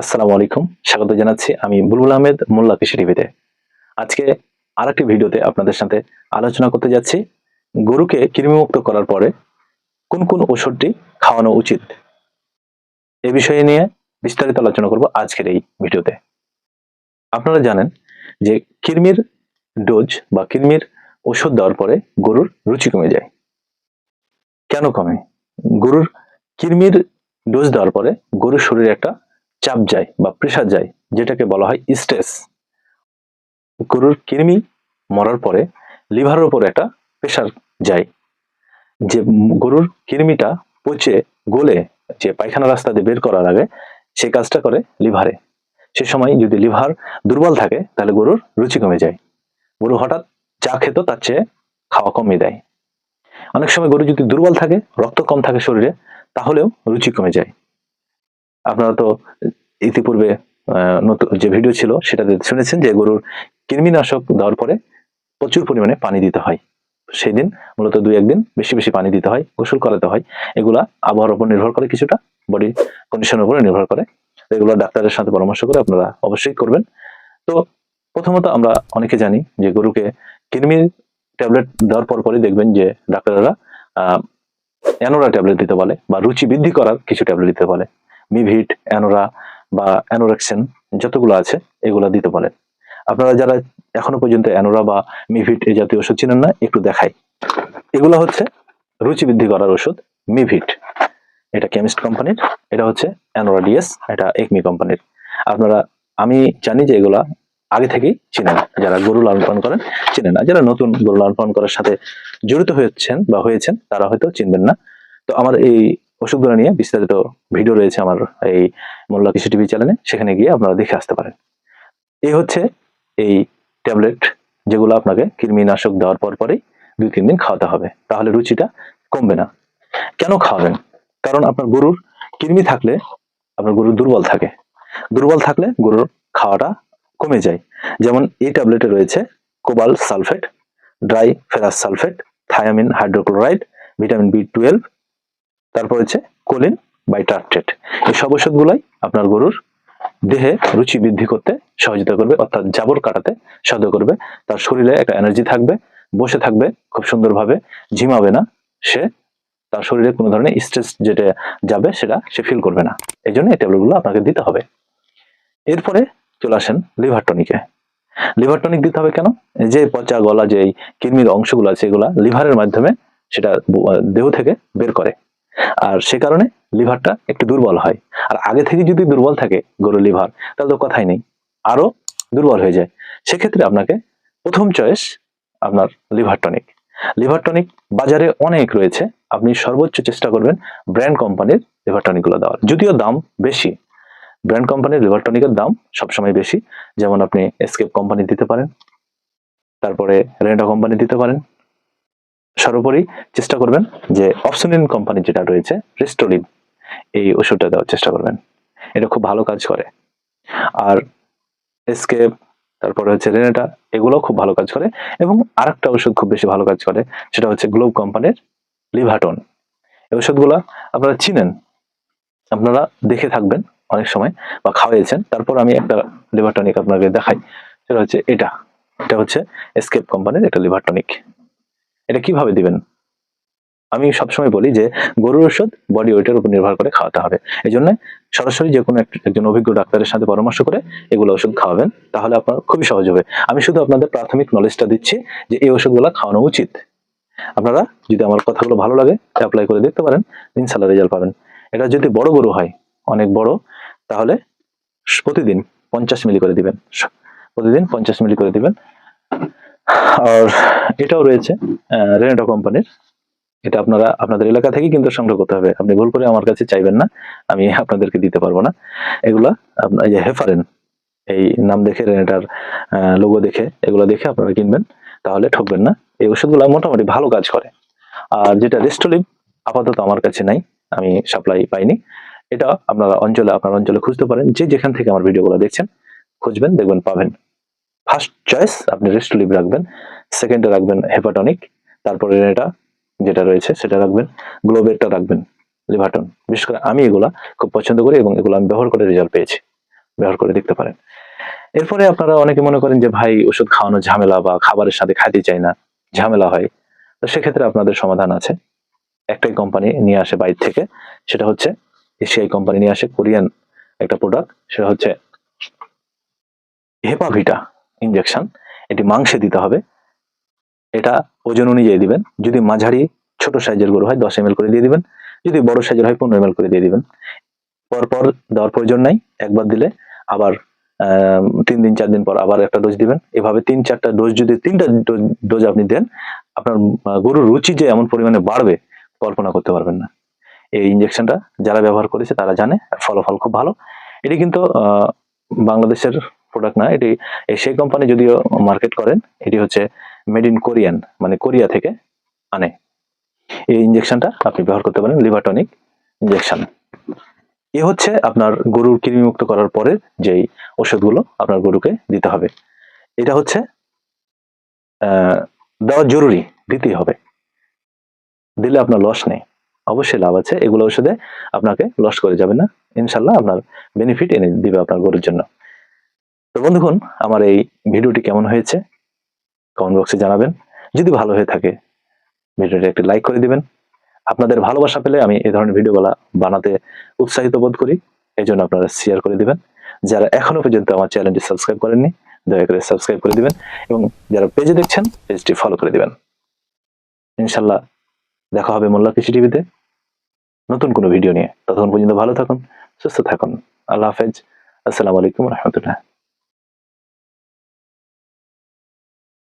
আসসালামু আলাইকুম। স্বাগত জানাচ্ছি আমি বুলবুল আহমেদ, মোল্লা কৃষি টিভিতে। আজকে আর একটি ভিডিওতে আপনাদের সাথে আলোচনা করতে যাচ্ছি। গরুকে কৃমিমুক্ত করার পরে কোন কোন ওষুধটি খাওয়ানো উচিত এ বিষয়ে নিয়ে বিস্তারিত আলোচনা করব আজকের এই ভিডিওতে। আপনারা জানেন যে কৃমির ডোজ বা কৃমির ওষুধ দেওয়ার পরে গরুর রুচি কমে যায়। কেন কমে? গরুর কৃমির ডোজ দেওয়ার পরে গরুর শরীরে একটা চাপ যায় বা প্রেশার যায়, যেটাকে বলা হয় স্ট্রেস গরুর কৃমি মরার পরে লিভারের উপর একটা প্রেশার যায়। যে গরুর কৃমিটা পচে, গলে যে পায়খানা রাস্তা দিয়ে বের করার আগে সেই কাজটা করে লিভারে। সে সময় যদি লিভার দুর্বল থাকে, তাহলে গরুর রুচি কমে যায়। গরু হঠাৎ যা খেত, তার চেয়ে খাওয়া কমিয়ে দেয়। অনেক সময় গরু যদি দুর্বল থাকে, রক্ত কম থাকে শরীরে, তাহলেও রুচি কমে যায়। আপনারা তো ইতিপূর্বে নতুন যে ভিডিও ছিল সেটাতে শুনেছেন যে গরুর কৃমিনাশক দেওয়ার পরে প্রচুর পরিমাণে পানি দিতে হয়। সেই দিন মূলত দুই একদিন বেশি বেশি পানি দিতে হয়, গোসল করাতে হয়। এগুলা আবহাওয়ার উপর নির্ভর করে কিছুটা বডি কন্ডিশনের উপরে নির্ভর করে। এগুলো ডাক্তারের সাথে পরামর্শ করে আপনারা অবশ্যই করবেন। তো প্রথমত আমরা অনেকে জানি যে গরুকে কৃমির ট্যাবলেট দেওয়ার পর পরই দেখবেন যে ডাক্তাররা অ্যানোরা ট্যাবলেট দিতে বলে বা রুচি বৃদ্ধি করার কিছু ট্যাবলেট দিতে বলে। মিভিট, অ্যানোরা বা অ্যানোরেক্সেন যতগুলো আছে, এগুলো দিতে পারেন। আপনারা যারা এখনও পর্যন্ত অ্যানোরা বা মিভিট এই জাতীয় ওষুধ চিনেন না, একটু দেখাই। এগুলো হচ্ছে রুচি বৃদ্ধি করার ওষুধ, মিভিট। এটা কেমিস্ট কোম্পানির, এটা হচ্ছে অ্যানোরা ডিএস, এটা একমি কোম্পানির। আপনারা, আমি জানি যে এগুলা আগে থেকেই চিনেন যারা গরু লালন পালন করেন, চিনেন না। যারা নতুন গরু লালন পালন করার সাথে জড়িত হয়েছেন বা হয়েছেন, তারা হয়তো চিনবেন না। তো আমার এই ওষুধগুলো নিয়ে বিস্তারিত ভিডিও রয়েছে আমার এই মোল্লা কৃষি টিভি চ্যানেলে। সেখানে গিয়ে আপনারা দেখে আসতে পারেন। এই হচ্ছে এই ট্যাবলেট যেগুলো আপনাকে কৃমিনাশক দেওয়ার পর পরেই দুই তিন দিন খাওয়াতে হবে। তাহলে রুচিটা কমবে না। কেন খাওয়াবেন? কারণ আপনার গরুর কৃমি থাকলে আপনার গরু দুর্বল থাকে। দুর্বল থাকলে গরুর খাওয়াটা কমে যায়। যেমন এই ট্যাবলেটে রয়েছে cobalt sulphate, dry ferrous sulphate, thiamine hydrochloride, vitamin B twelve তারপর হচ্ছে কোলিন বাইটার্টেট এই সব ওষুধগুলাই আপনার গরুর দেহে রুচি বৃদ্ধি করতে সহযোগিতা করবে, অর্থাৎ জাবর কাটাতে সাহায্য করবে। তার শরীরে একটা এনার্জি থাকবে, বসে থাকবে, খুব সুন্দরভাবে ঝিমাবে না, সে তার শরীরে কোনো ধরনের স্ট্রেস যেটা যাবে সেটা সে ফিল করবে না। এই জন্য এই ট্যাবলেটগুলো আপনাকে দিতে হবে। এরপরে চলে আসেন লিভার টনিকে লিভার টনিক দিতে হবে কেন? যে পচা গলা যে কৃমির অংশগুলো আছে, এগুলা লিভারের মাধ্যমে সেটা দেহ থেকে বের করে। আর সে কারণে লিভারটা একটু দুর্বল হয়। আর আগে থেকে যদি দুর্বল থাকে গরুর লিভার, তাহলে তো কথাই নেই। আরও দুর্বল হয়ে যায়। সেক্ষেত্রে আপনাকে প্রথম চয়েস আপনার লিভার টনিক লিভার টনিক বাজারে অনেক রয়েছে। আপনি সর্বোচ্চ চেষ্টা করবেন ব্র্যান্ড কোম্পানির লিভার টনিকগুলো দেওয়ার। যদিও দাম বেশি। ব্র্যান্ড কোম্পানির লিভার টনিকের দাম সবসময় বেশি। যেমন আপনি এসকেপ কোম্পানি দিতে পারেন। তারপরে রেন্ডা কোম্পানি দিতে পারেন। সর্বোপরি চেষ্টা করবেন যে অপশনিন কোম্পানি যেটা রয়েছে রেস্টোলিন এই ওষুধটা দেওয়ার চেষ্টা করবেন। এটা খুব ভালো কাজ করে। আর এসকেপ তারপরে হচ্ছে রেনেটা এগুলো খুব ভালো কাজ করে। এবং আরেকটা ওষুধ খুব বেশি ভালো কাজ করে, সেটা হচ্ছে গ্লোব কোম্পানির লিভাটন এই ওষুধগুলা আপনারা চিনেন, আপনারা দেখে থাকবেন অনেক সময় বা খাওয়াইছেন। তারপর আমি একটা লিভার টনিক আপনাকে দেখাই, সেটা হচ্ছে এটা। এটা হচ্ছে এসকেপ কোম্পানির একটা লিভার টনিক এটা কীভাবে দিবেন? আমি সবসময় বলি যে গরুর ওষুধ বডি ওয়েটের উপর নির্ভর করে খাওয়াতে হবে। এই জন্য সরাসরি যে কোনো একজন অভিজ্ঞ ডাক্তারের সাথে পরামর্শ করে এগুলো ওষুধ খাওয়াবেন, তাহলে আপনার খুবই সহজ হবে। আমি শুধু আপনাদের প্রাথমিক নলেজটা দিচ্ছি যে এই ওষুধগুলো খাওয়ানো উচিত। আপনারা যদি আমার কথাগুলো ভালো লাগে অ্যাপ্লাই করে দেখতে পারেন ইনশাল্লাহ রেজাল্ট পাবেন। এটা যদি বড় গরু হয়, অনেক বড়, তাহলে প্রতিদিন পঞ্চাশ মিলি করে দিবেন। প্রতিদিন পঞ্চাশ মিলি করে দিবেন। আর এটাও রয়েছে রেনেটো কোম্পানির এটা আপনারা আপনাদের এলাকা থেকে কিন্তু সংগ্রহ করতে হবে। আপনি ভুল করে আমার কাছে চাইবেন না, আমি আপনাদেরকে দিতে পারব না। এগুলা আপনার যে হেফারেন এই নাম দেখে রেনেটার লোগো দেখে এগুলো দেখে আপনারা কিনবেন, তাহলে ঠকবেন না। এই ওষুধগুলো মোটামুটি ভালো কাজ করে। আর যেটা রেস্টোলিভ আপাতত আমার কাছে নাই, আমি সাপ্লাই পাইনি। এটা আপনারা অঞ্চলে, আপনার অঞ্চলে খুঁজতে পারেন। যে যেখান থেকে আমার ভিডিওগুলো দেখছেন, খুঁজবেন, দেখবেন, পাবেন। ফার্স্ট চয়েস আপনি রেস্টোলিভ রাখবেন। সেকেন্ডে রাখবেন হেপাটনিক তারপরে এটা যেটা রয়েছে সেটা রাখবেন। গ্লোবেরটা রাখবেন লিভাটন বিশেষ করে আমি এগুলা খুব পছন্দ করি এবং এগুলো আমি ব্যবহার করে রেজাল্ট পেয়েছি। ব্যবহার করে দেখতে পারেন। এরপরে আপনারা অনেকে মনে করেন যে, ভাই, ওষুধ খাওয়ানো ঝামেলা বা খাবারের সাথে খাইতে চাই না, ঝামেলা হয়। তো সেক্ষেত্রে আপনাদের সমাধান আছে। একটাই কোম্পানি নিয়ে আসে বাইরে থেকে, সেটা হচ্ছে এশিয়াই কোম্পানি নিয়ে আসে, কোরিয়ান একটা প্রোডাক্ট সেটা হচ্ছে হেপাভিটা ইনজেকশন এটি মাংসে দিতে হবে। এটা ওজন অনুযায়ী দিবেন। যদি মাঝারি ছোট সাইজের গরু হয়, দশ এম করে দিয়ে দিবেন। যদি বড় সাইজের হয়, পনেরো এম করে দিয়ে দিবেন। পরপর দেওয়ার প্রয়োজন নাই। একবার দিলে আবার তিন দিন, চার দিন পর আবার একটা ডোজ দিবেন। এভাবে তিন, চারটা ডোজ যদি তিনটা ডোজ আপনি দেন, আপনার গরুর রুচি যে এমন পরিমাণে বাড়বে, কল্পনা করতে পারবেন না। এই ইঞ্জেকশনটা যারা ব্যবহার করেছে, তারা জানে, ফলাফল খুব ভালো। এটি কিন্তু বাংলাদেশের প্রোডাক্ট না, এটি সেই কোম্পানি যদিও মার্কেট করেন, এটি হচ্ছে মেড ইন কোরিয়ান মানে কোরিয়া থেকে আনে। এই ইনজেকশনটা আপনি ব্যবহার করতে পারেন লিভারটনিক ইনজেকশন এ হচ্ছে আপনার গরুর কৃমিমুক্ত করার পরে যেই ওষুধগুলো আপনার গরুকে দিতে হবে। এটা হচ্ছে দেওয়া জরুরি, দিতেই হবে। দিলে আপনার লস নেই। অবশ্যই লাভ আছে, এগুলো ওষুধে আপনাকে লস করে যাবে না। ইনশাল্লাহ আপনার বেনিফিট এনে দিবে আপনার গরুর জন্য। তো বন্ধুগণ, আমার এই ভিডিওটি কেমন হয়েছে? কমেন্ট বক্সে জানাবেন। যদি ভালো হয়ে থাকে, ভিডিওটি একটি লাইক করে দিবেন। আপনাদের ভালোবাসা পেলে আমি এই ধরনের ভিডিওগুলো বানাতে উৎসাহিত বোধ করি। এই জন্য আপনারা শেয়ার করে দিবেন। যারা এখনও পর্যন্ত আমার চ্যানেলটি সাবস্ক্রাইব করেননি, দয়া করে সাবস্ক্রাইব করে দিবেন এবং যারা পেজে দেখছেন পেজটি ফলো করে দিবেন। ইনশাল্লাহ দেখা হবে মোল্লা কৃষি টিভিতে নতুন কোনো ভিডিও নিয়ে। ততক্ষণ পর্যন্ত ভালো থাকুন, সুস্থ থাকুন। আল্লাহ হাফেজ। আসসালামু আলাইকুম রহমতুল্লাহ।